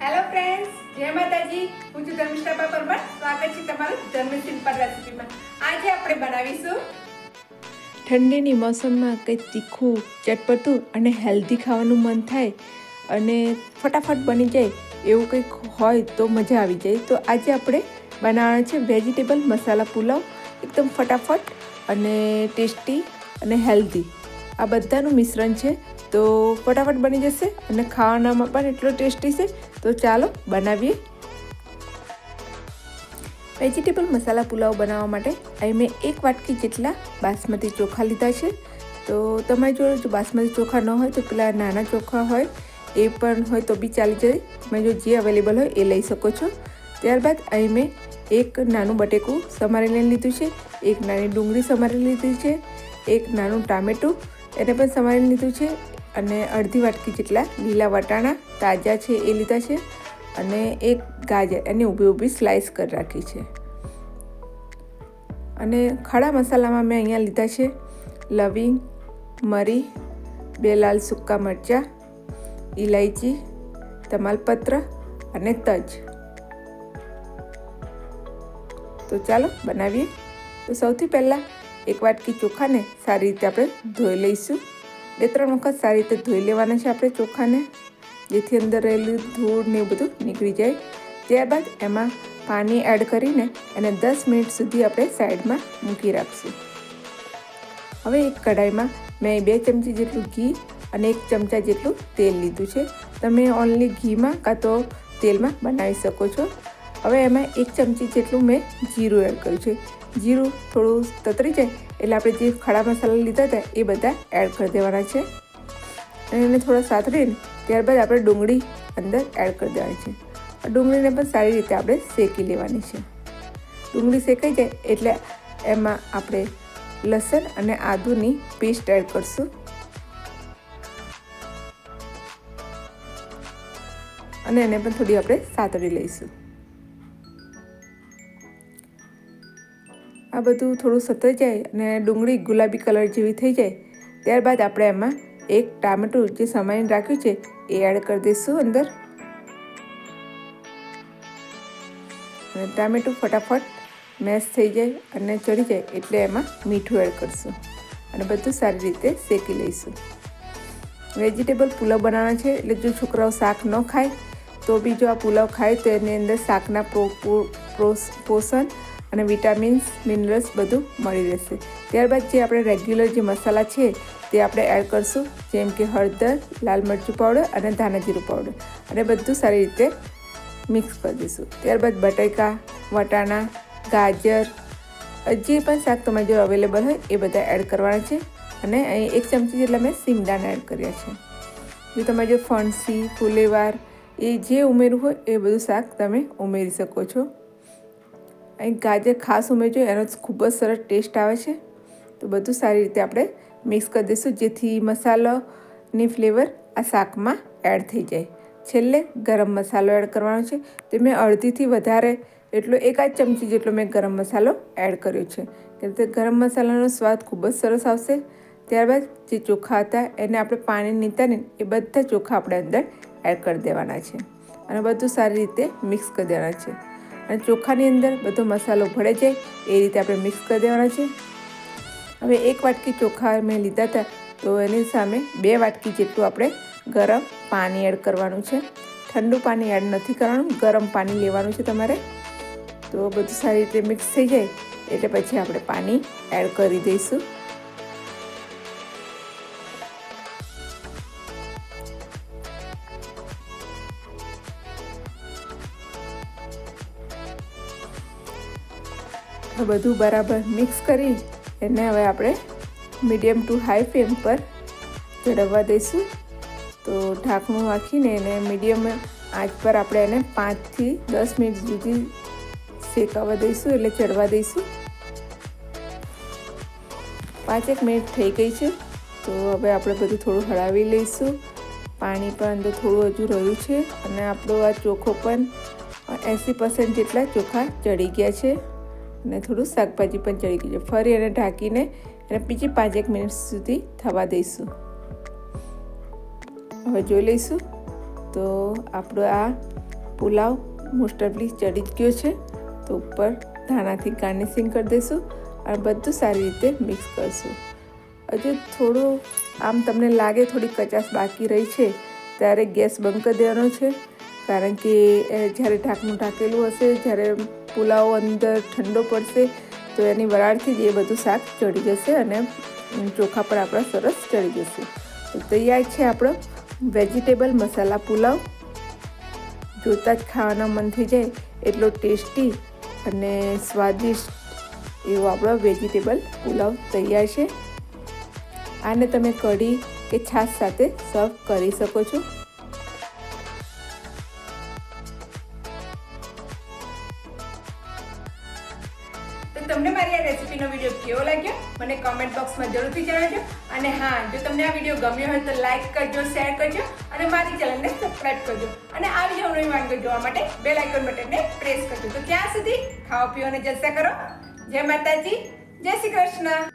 Hello friends જય માતાજી. હું છું ધર્મિષ્ઠા પરમાર સ્વાગત છે તમારું ધર્મ સિમ્પલ રેસિપીમાં. આજે આપણે બનાવીશું ઠંડીની મોસમમાં કંઈક તીખું, ચટપટું અને હેલ્ધી ખાવાનું મન થાય અને ફટાફટ બની જાય એવું કંઈક હોય તો મજા આવી જાય. તો આજે આપણે બનાવવાના છે વેજીટેબલ મસાલા પુલાવ. એકદમ ફટાફટ અને ટેસ્ટી અને હેલ્ધી આ બધાનું મિશ્રણ છે. તો ફટાફટ બની જશે અને ખાવાનામાં પણ એટલો ટેસ્ટી છે. તો ચાલો બનાવીએ. વેજીટેબલ મસાલા પુલાવ બનાવવા માટે અહીં મેં એક વાટકી જેટલા બાસમતી ચોખા લીધા છે. તો તમારી જોડે જો બાસમતી ચોખા ન હોય તો પેલા નાના ચોખા હોય, એ પણ હોય તો બી ચાલી જાય. તમે જો જે અવેલેબલ હોય એ લઈ શકો છો. ત્યારબાદ અહીં મેં એક નાનું બટેકું સમારીને લીધું છે. એક નાની ડુંગળી સમારી લીધી છે. એક નાનું ટામેટું એને પણ સમારી લીધું છે. અને અડધી વાટકી જેટલા લીલા વટાણા તાજા છે એ લીધા છે અને એક ગાજર એની ઊભી ઊભી સ્લાઇસ કરી રાખી છે. અને ખડા મસાલામાં મેં અહીંયા લીધા છે લવિંગ, મરી, બે લાલ સૂકા મરચાં ઇલાયચી તમાલપત્ર અને તજ. તો ચાલો બનાવીએ. તો સૌથી પહેલાં એક વાટકી ચોખાને સારી રીતે આપણે ધોઈ લઈશું. બે ત્રણ વખત સારી રીતે ધોઈ લેવાના છે આપણે ચોખાને, જેથી અંદર રહેલું ધૂળ ને બધું નીકળી જાય. ત્યારબાદ એમાં પાણી એડ કરીને એને દસ મિનિટ સુધી આપણે સાઈડમાં મૂકી રાખશું. હવે એક કઢાઈમાં મેં બે ચમચી જેટલું ઘી અને એક ચમચા જેટલું તેલ લીધું છે. તમે ઓનલી ઘીમાં કાં તો તેલમાં બનાવી શકો છો. હવે એમાં એક ચમચી જેટલું મેં જીરું એડ કર્યું છે. જીરું થોડું તતરી જાય એટલે આપણે જે ખડા મસાલા લીધા હતા એ બધા એડ કરી દેવાના છે. અને એને થોડા સાતરીને ત્યારબાદ આપણે ડુંગળી અંદર એડ કરી દેવાની છે. ડુંગળીને પણ સારી રીતે આપણે શેકી લેવાની છે. ડુંગળી શેકાઈ જાય એટલે એમાં આપણે લસણ અને આદુની પેસ્ટ એડ કરશું. અને એને પણ થોડી આપણે સાતળી લઈશું. આ બધું થોડું સતરી જાય અને ડુંગળી ગુલાબી કલર જેવી થઈ જાય, ત્યારબાદ આપણે એમાં એક ટામેટું જે સમાઈને રાખ્યું છે, એ એડ કરી દઈશું અંદર. અને ટામેટું ફટાફટ મેશ થઈ જાય અને ચડી જાય એટલે એમાં મીઠું એડ કરીશું અને બધું સારી રીતે શેકી લઈશું. વેજીટેબલ પુલાવ બનાવવાના છે, એટલે જો છોકરાઓ શાક ન ખાય, તો બી જો આ પુલાવ ખાય તો એની અંદર શાકના પોષણ અને વિટામિન્સ, મિનરલ્સ બધું મળી રહેશે. ત્યારબાદ જે આપણે રેગ્યુલર જે મસાલા છે, તે આપણે એડ કરશું, જેમ કે હળદર, લાલ મરચું પાવડર અને ધાણાજીરું પાવડર અને બધું સારી રીતે મિક્સ કરી દઈશું. ત્યારબાદ બટાકા, વટાણા, ગાજર જે પણ શાક તમારી જો અવેલેબલ હોય, એ બધા એડ કરવાના છે. અને અહીં એક ચમચી જેટલા મેં સિંગદાણા એડ કર્યા છે. જો તમારે જો ફણસી, ફુલેવાર, એ જે ઉમેરવું હોય, એ બધું શાક તમે ઉમેરી શકો છો. અહીં ગાજર ખાસ ઉમેરજો એનો ખૂબ જ સરસ ટેસ્ટ આવે છે. તો બધું સારી રીતે આપણે મિક્સ કરી દઈશું, જેથી મસાલોની ફ્લેવર આ શાકમાં એડ થઈ જાય. છેલ્લે ગરમ મસાલો એડ કરવાનો છે. તે મેં અડધીથી વધારે એટલો એકાદ ચમચી જેટલો મેં ગરમ મસાલો એડ કર્યો છે. કેમ કે ગરમ મસાલાનો સ્વાદ ખૂબ જ સરસ આવશે. ત્યારબાદ જે ચોખા હતા એને આપણે પાણી નીતાને એ બધા ચોખા આપણે અંદર એડ કરી દેવાના છે. અને બધું સારી રીતે મિક્સ કરી દેવાના છે. અને ચોખાની અંદર બધો મસાલો ભળે જાય એ રીતે આપણે મિક્સ કરી દેવાના છે. હવે એક વાટકી ચોખા મેં લીધા હતા, તો એની સામે બે વાટકી જેટલું આપણે ગરમ પાણી એડ કરવાનું છે. ઠંડુ પાણી એડ નથી કરવાનું, ગરમ પાણી લેવાનું છે તમારે. તો બધું સારી રીતે મિક્સ થઈ જાય, એટલે પછી આપણે પાણી એડ કરી દઈશું. બધું બરાબર મિક્સ કરી એને હવે આપણે મીડિયમ ટુ હાઈ ફ્લેમ પર ચડવવા દઈશું. તો ઢાંકણું નાખીને એને મીડિયમ આંચ પર આપણે એને પાંચથી દસ મિનિટ સુધી શેકાવા દઈશું એટલે ચડવા દઈશું. પાંચેક મિનિટ થઈ ગઈ છે, તો હવે આપણે બધું થોડું હળાવી લઈશું. પાણી પણ અંદર થોડું હજુ રહ્યું છે અને આપણો આ ચોખ્ખો પણ એંસી પર્સન્ટ જેટલા ચોખા ચડી ગયા છે. અને થોડું શાકભાજી પણ ચડી ગયું છે. ફરી એને ઢાંકીને એને બીજી પાંચેક મિનિટ સુધી થવા દઈશું. હવે જોઈ લઈશું. તો આપણો આ પુલાવ મોસ્ટ ચડી જ ગયો છે. તો ઉપર ધાણાથી ગાર્નિશિંગ કરી દઈશું અને બધું સારી રીતે મિક્સ કરશું. હજુ થોડું આમ તમને લાગે થોડી કચાશ બાકી રહી છે, ત્યારે ગેસ બંધ કરી દેવાનો છે. કારણ કે જ્યારે ઢાંકણું ઢાંકેલું હશે, જ્યારે પુલાવ અંદર ઠંડો પડશે તો એની વરાળથી જ એ બધું શાક ચડી જશે અને ચોખા પર આપણા સરસ ચડી જશે. તો તૈયાર છે આપણો વેજીટેબલ મસાલા પુલાવ. જોતાં જ ખાવાના મન થઈ જાય એટલો ટેસ્ટી અને સ્વાદિષ્ટ એવો આપણો વેજીટેબલ પુલાવ તૈયાર છે. આને તમે કઢી કે છાશ સાથે સર્વ કરી શકો છો. તમને મારી આ રેસીપીનો વીડિયો કેવો લાગ્યો, મને કોમેન્ટ બોક્સમાં જરૂરથી જણાવજો. અને હા, જો તમને આ વીડિયો ગમ્યો હોય તો લાઇક કરજો શેર કરજો, અને મારી ચેનલને સબસ્ક્રાઈબ કરજો. અને આ વીડિયો નવી વાનગીઓ જોવા માટે બેલ આઇકોન બટનને પ્રેસ કરજો. તો ત્યાં સુધી ખાઓ, પીઓ અને જલસા કરો. જય માતાજી, જય શ્રી કૃષ્ણ.